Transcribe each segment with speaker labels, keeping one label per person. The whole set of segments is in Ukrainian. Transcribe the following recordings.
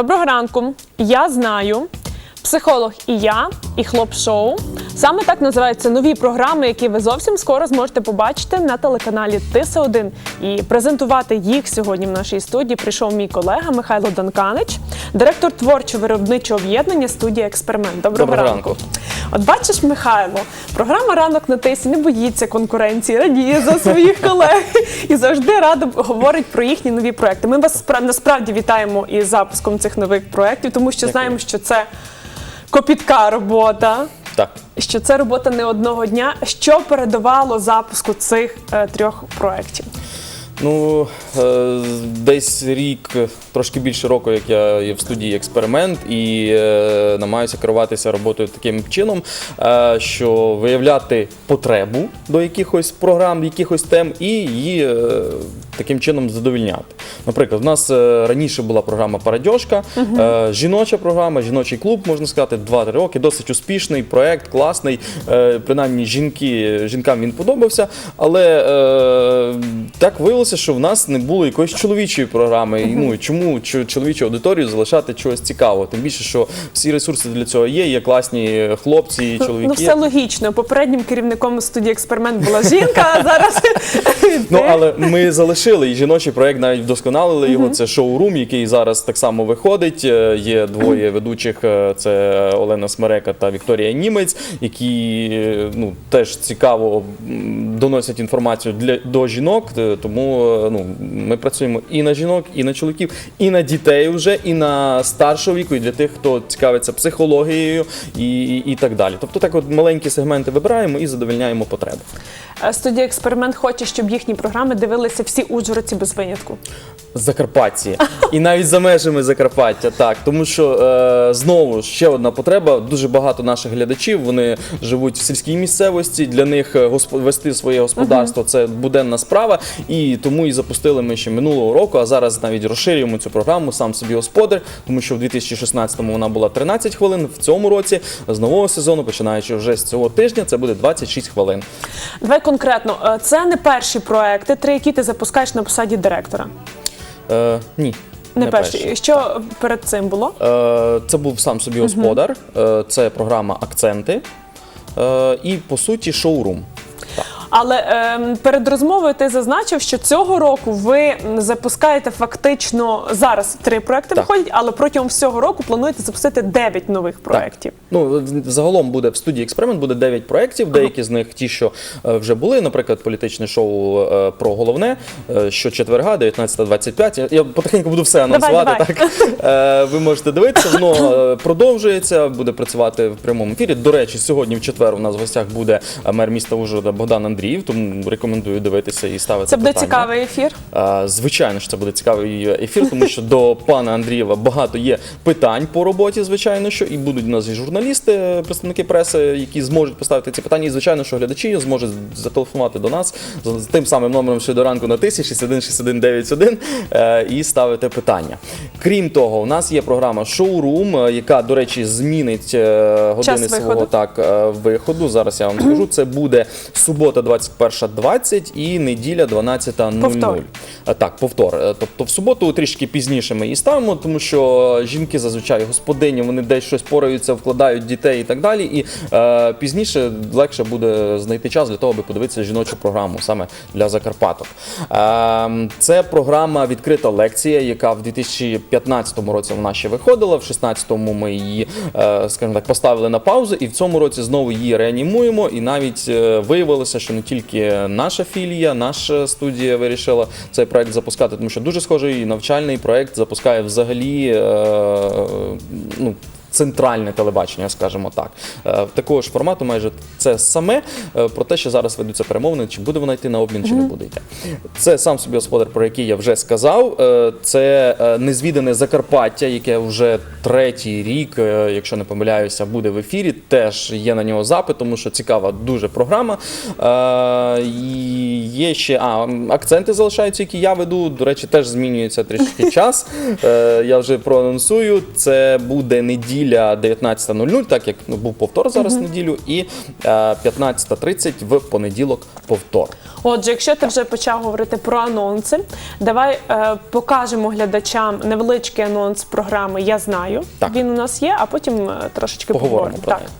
Speaker 1: Доброго ранку. Я знаю. Психолог і я, і хлоп-шоу. Саме так називаються нові програми, які ви зовсім скоро зможете побачити на телеканалі Тиса 1 І презентувати їх сьогодні в нашій студії прийшов мій колега Михайло Донканич, директор творчо-виробничого об'єднання студія Експеримент. Доброго,
Speaker 2: Доброго
Speaker 1: ранку.
Speaker 2: ранку.
Speaker 1: От бачиш, Михайло, програма ранок на тисі не боїться конкуренції, радіє за своїх колег і завжди радо говорить про їхні нові проекти. Ми вас спра- насправді вітаємо із запуском цих нових проєктів, тому що
Speaker 2: Дякую.
Speaker 1: знаємо, що це копітка робота.
Speaker 2: Так.
Speaker 1: Що це робота не одного дня. Що передувало запуску цих е, трьох проєктів?
Speaker 2: Ну, е, десь рік, трошки більше року, як я є в студії експеримент, і е, намагаюся керуватися роботою таким чином, е, що виявляти потребу до якихось програм, якихось тем, і її е, таким чином задовільняти. Наприклад, у нас е, раніше була програма Парадьошка, е, жіноча програма, жіночий клуб, можна сказати, 2-3 роки, досить успішний проект, класний. Е, принаймні, жінки, жінкам він подобався. Але так виявилося, що в нас не було якоїсь чоловічої програми. І, Ну чому чоловічу аудиторію залишати чогось цікавого? Тим більше, що всі ресурси для цього є. Є класні хлопці, чоловіки.
Speaker 1: Ну, все логічно. Попереднім керівником студії експеримент була жінка, а зараз
Speaker 2: Ну, але ми залишили і жіночий проект, навіть вдосконалили його. Це шоурум, який зараз так само виходить. Е, Є двоє ведучих: е, це Олена Смерека та Вікторія Німець, які е, ну теж цікаво доносять інформацію для до жінок. Тому ну ми працюємо і на жінок, і на чоловіків, і на дітей вже, і на старшого віку, і для тих, хто цікавиться психологією, і, і, і так далі. Тобто, так, от маленькі сегменти вибираємо і задовольняємо потреби.
Speaker 1: Студія експеримент хоче, щоб їхні програми дивилися всі ужгородці без винятку.
Speaker 2: Закарпатті і навіть за межами Закарпаття, так тому що е, знову ще одна потреба. Дуже багато наших глядачів вони живуть в сільській місцевості. Для них е, госпо- вести своє господарство це буденна справа, і тому і запустили ми ще минулого року. А зараз навіть розширюємо цю програму сам собі господар, тому що в 2016-му вона була 13 хвилин. В цьому році з нового сезону, починаючи вже з цього тижня, це буде 26 хвилин.
Speaker 1: Давай конкретно, е, це не перші проекти, три, які ти запускаєш на посаді директора.
Speaker 2: Е, ні,
Speaker 1: Не, перший. Що перед цим було?
Speaker 2: Е, Це був сам собі господар, е, це програма Акценти е, і по суті шоурум.
Speaker 1: Але ем, перед розмовою ти зазначив, що цього року ви запускаєте фактично зараз три проекти
Speaker 2: Так.
Speaker 1: виходять, але протягом всього року плануєте запустити 9 нових проєктів.
Speaker 2: Ну загалом буде в студії експеримент буде 9 проєктів. Деякі з них ті, що е, вже були, наприклад, політичне шоу е, про головне, е, що четверга, 19.25. Я, потихеньку буду все анонсувати.
Speaker 1: давай.
Speaker 2: Так Е, ви можете дивитися. Воно е, продовжується, буде працювати в прямому ефірі. До речі, сьогодні в четвер у нас в гостях буде е, мер міста Ужгорода Богдан Андріїв. Тому рекомендую дивитися і ставити
Speaker 1: Це буде
Speaker 2: питання.
Speaker 1: цікавий ефір.
Speaker 2: А, Звичайно що це буде цікавий ефір, тому що до пана Андрієва багато є питань по роботі, звичайно, що і будуть у нас і журналісти, представники преси, які зможуть поставити ці питання. І звичайно, що глядачі зможуть зателефонувати до нас з тим самим номером, що до ранку на 616191 е, і ставити питання. Крім того, у нас є програма Шоурум, е, яка, до речі, змінить е, години
Speaker 1: Час
Speaker 2: свого
Speaker 1: виходу.
Speaker 2: так е, виходу. Зараз я вам скажу. Це буде субота 21.20 і неділя 12.00.
Speaker 1: Повтор.
Speaker 2: Е, Так, повтор. Е, Тобто в суботу трішки пізніше ми її ставимо, тому що жінки зазвичай господині, вони десь щось пораються, вкладають дітей і так далі. І е, пізніше легше буде знайти час для того, аби подивитися жіночу програму саме для Закарпаток. Е, це програма відкрита лекція, яка в 2015 році вона ще виходила. В 2016 ми її, е, скажімо так, поставили на паузу, і в цьому році знову її реанімуємо. І навіть е, виявилося, що не тільки наша філія, наша студія вирішила цей проект запускати, тому що дуже схожий навчальний проект запускає взагалі. Е, ну, Центральне телебачення, скажімо так, Е, такого ж формату, майже це саме е, про те, що зараз ведуться перемовини, чи буде вона йти на обмін, чи не буде йти. Це сам собі господар, про який я вже сказав. Е, Це незвідане Закарпаття, яке вже третій рік, якщо не помиляюся, буде в ефірі. Теж є на нього запит, тому що цікава дуже програма. І є ще а, акценти залишаються, які я веду. До речі, теж змінюється трішки час. Я вже проанонсую. Це буде неділя. Неділя 19.00, так як ну, був повтор зараз в неділю, і е, 15.30 в понеділок повтор.
Speaker 1: Отже, якщо ти вже почав говорити про анонси, давай е, покажемо глядачам невеличкий анонс програми Я знаю.
Speaker 2: Так.
Speaker 1: Він у нас є, а потім е, трошечки
Speaker 2: Поговоримо
Speaker 1: поговоримо.
Speaker 2: про
Speaker 1: так.
Speaker 2: неї.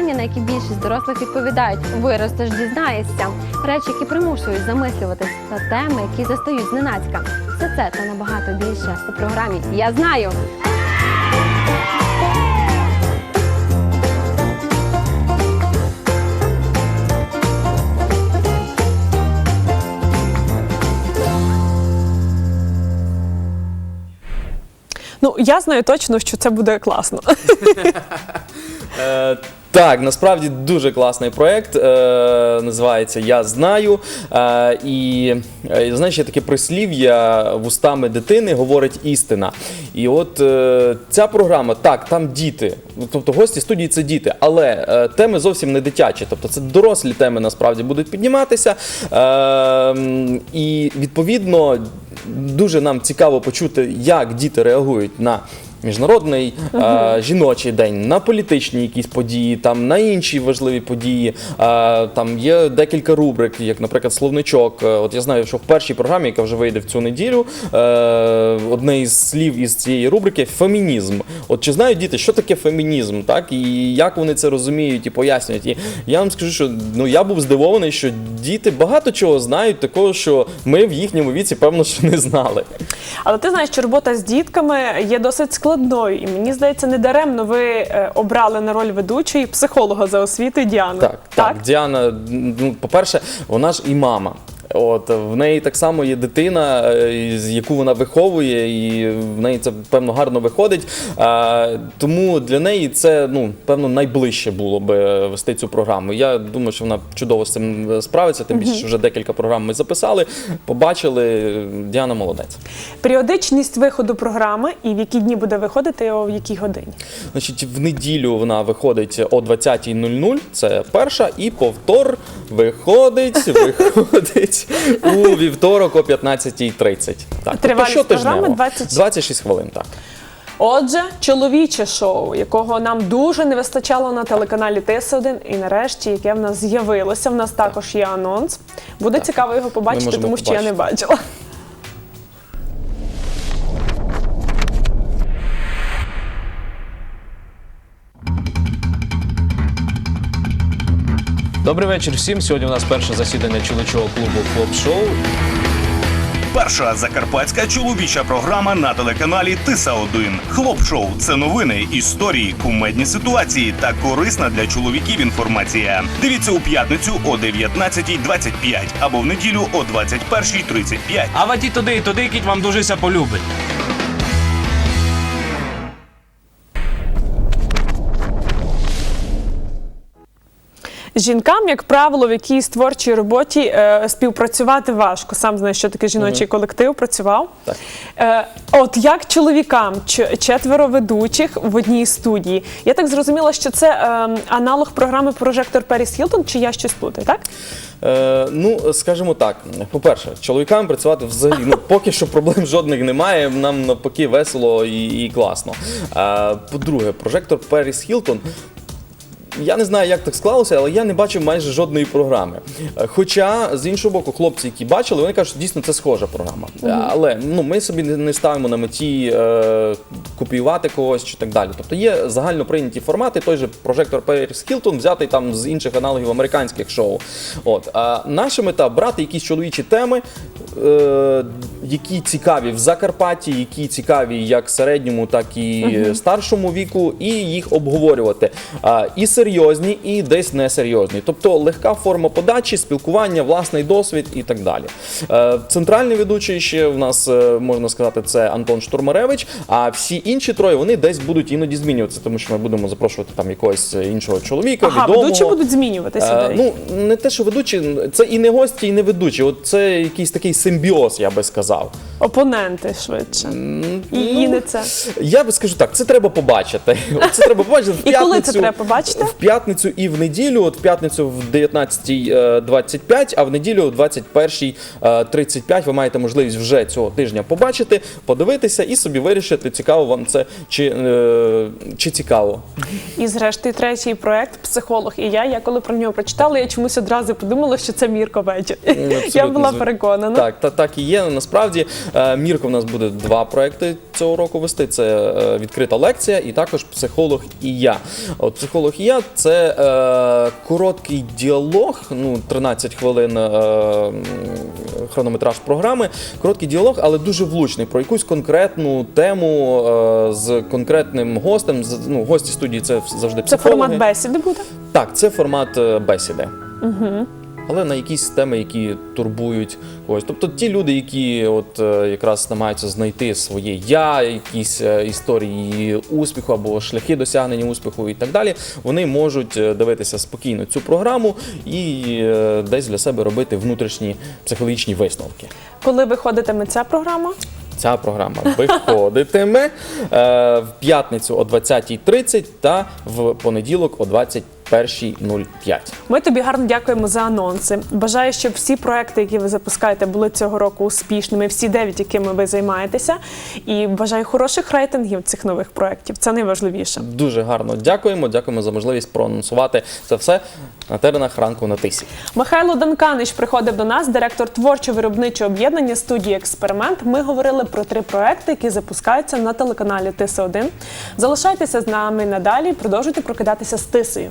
Speaker 3: Запитання, на які більшість дорослих відповідають, виростеш, дізнаєшся. Речі, які примушують замислюватись та теми, які застають зненацька. Все це та набагато більше у програмі Я знаю.
Speaker 1: Ну я знаю точно, що це буде класно.
Speaker 2: Е, так, насправді дуже класний проект. Е, називається Я знаю. Е, і е, знаєш, є таке прислів'я вустами дитини говорить істина. І от е, ця програма, так, там діти, тобто гості студії це діти, але е, теми зовсім не дитячі. Тобто це дорослі теми насправді будуть підніматися. Е, м, і відповідно дуже нам цікаво почути, як діти реагують на. Міжнародний е, жіночий день, на політичні якісь події, там на інші важливі події. Е, там є декілька рубрик, як, наприклад, словничок. Е, От я знаю, що в першій програмі, яка вже вийде в цю неділю, е, одне із слів із цієї рубрики фемінізм. От чи знають діти, що таке фемінізм, так і як вони це розуміють і пояснюють. І я вам скажу, що ну я був здивований, що діти багато чого знають, такого, що ми в їхньому віці, певно, що не знали.
Speaker 1: Але ти знаєш, що робота з дітками є досить складною, і мені здається, не даремно ви е, обрали на роль ведучої психолога за освітою Діану.
Speaker 2: Так, так, Діана, ну, по-перше, вона ж і мама. От в неї так само є дитина, е, з яку вона виховує, і в неї це певно гарно виходить. А, тому для неї це ну певно найближче було би вести цю програму. Я думаю, що вона чудово з цим е, справиться. Тим більше що вже декілька програм ми записали, побачили. Діана молодець.
Speaker 1: Періодичність виходу програми і в які дні буде виходити, о в якій годині.
Speaker 2: Значить, в неділю вона виходить о 20.00, це перша, і повтор виходить, виходить у вівторок о 15.30. Так,
Speaker 1: Тривалість
Speaker 2: тобто
Speaker 1: програми
Speaker 2: щотижнево.
Speaker 1: 20
Speaker 2: 26 хвилин, так.
Speaker 1: Отже, чоловіче шоу, якого нам дуже не вистачало на телеканалі ТС1, і нарешті, яке в нас з'явилося. В нас також є анонс. Буде цікаво його побачити,
Speaker 2: можемо
Speaker 1: тому що я не бачила.
Speaker 4: Добрий вечір всім. Сьогодні у нас перше засідання чоловічого клубу Хлоп Шоу.
Speaker 5: Перша закарпатська чоловіча програма на телеканалі Тиса 1 Хлоп-шоу – це новини, історії, кумедні ситуації та корисна для чоловіків інформація. Дивіться у п'ятницю о 19.25 або в неділю о 21.35.
Speaker 6: А ваті туди і туди, кіть вам дуже ся полюбить.
Speaker 1: Жінкам, як правило, в якійсь творчій роботі е, співпрацювати важко. Сам знаєш, що таке жіночий колектив працював.
Speaker 2: Так.
Speaker 1: Е, от як чоловікам ч- четверо ведучих в одній студії. Я так зрозуміла, що це е, аналог програми Прожектор Періс Хілтон, чи я щось плутаю, так?
Speaker 2: Е, ну, скажімо так, по-перше, чоловікам працювати взагалі ну, поки що проблем жодних немає. Нам навпаки весело і, і класно. Е, по-друге, прожектор Періс Хілтон. Я не знаю, як так склалося, але я не бачив майже жодної програми. Е, Хоча, з іншого боку, хлопці, які бачили, вони кажуть, що дійсно це схожа програма. Е, Але ну, ми собі не ставимо на меті е, копіювати когось чи так далі. Тобто є загально прийняті формати, той же прожектор Періс Хілтон взятий там з інших аналогів американських шоу. От. А наша мета брати якісь чоловічі теми, е, які цікаві в Закарпатті, які цікаві як середньому, так і старшому віку, і їх обговорювати. А, і серйозні і десь несерйозні. Тобто легка форма подачі, спілкування, власний досвід і так далі. Е, Центральний ведучий ще в нас е, можна сказати, це Антон Штурмаревич. А всі інші троє вони десь будуть іноді змінюватися, тому що ми будемо запрошувати там якогось іншого чоловіка.
Speaker 1: Ага,
Speaker 2: відомого.
Speaker 1: ведучі будуть змінюватися.
Speaker 2: Е, ну не те, що ведучі, це і не гості, і не ведучі. От це якийсь такий симбіоз, я би сказав.
Speaker 1: Опоненти швидше. І не це.
Speaker 2: Я би скажу так, це треба побачити. Це треба побачити в
Speaker 1: І коли це треба побачити?
Speaker 2: В п'ятницю і в неділю. От в п'ятницю в 19.25, а в неділю о 21.35 ви маєте можливість вже цього тижня побачити, подивитися і собі вирішити, цікаво вам це чи, е, чи цікаво.
Speaker 1: І зрештою, третій проект Психолог і я. Я коли про нього прочитала, я чомусь одразу подумала, що це Мірко вечір. Я була
Speaker 2: зв-
Speaker 1: переконана.
Speaker 2: Так, та, так і є. Насправді Е, Мірко в нас буде два проекти цього року вести: це е, відкрита лекція, і також психолог і я. От психолог і я це е, короткий діалог, ну 13 хвилин е, хронометраж програми. Короткий діалог, але дуже влучний про якусь конкретну тему е, з конкретним гостем. З- Ну, гості студії це завжди
Speaker 1: Це формат бесіди буде.
Speaker 2: Так, це формат е, бесіди. Угу. Але на якісь теми, які турбують когось. Тобто ті люди, які от е, якраз намагаються знайти своє я, якісь е, історії успіху або шляхи досягнення успіху і так далі, вони можуть е, дивитися спокійно цю програму і десь для себе робити внутрішні психологічні висновки.
Speaker 1: Коли виходитиме ця програма?
Speaker 2: Ця програма виходитиме е, в п'ятницю о 20.30 та в понеділок о 21.05.
Speaker 1: Ми тобі гарно дякуємо за анонси. Бажаю, щоб всі проекти, які ви запускаєте, були цього року успішними. Всі дев'ять, якими ви займаєтеся. І бажаю хороших рейтингів цих нових проєктів. Це найважливіше.
Speaker 2: Дуже гарно дякуємо. Дякуємо за можливість проанонсувати це все на теренах ранку на тисі.
Speaker 1: Михайло Данканич приходив до нас, директор творчо-виробничого об'єднання студії Експеримент. Ми говорили про три проекти, які запускаються на телеканалі Тиса 1 Залишайтеся з нами надалі. Продовжуйте прокидатися з тисою.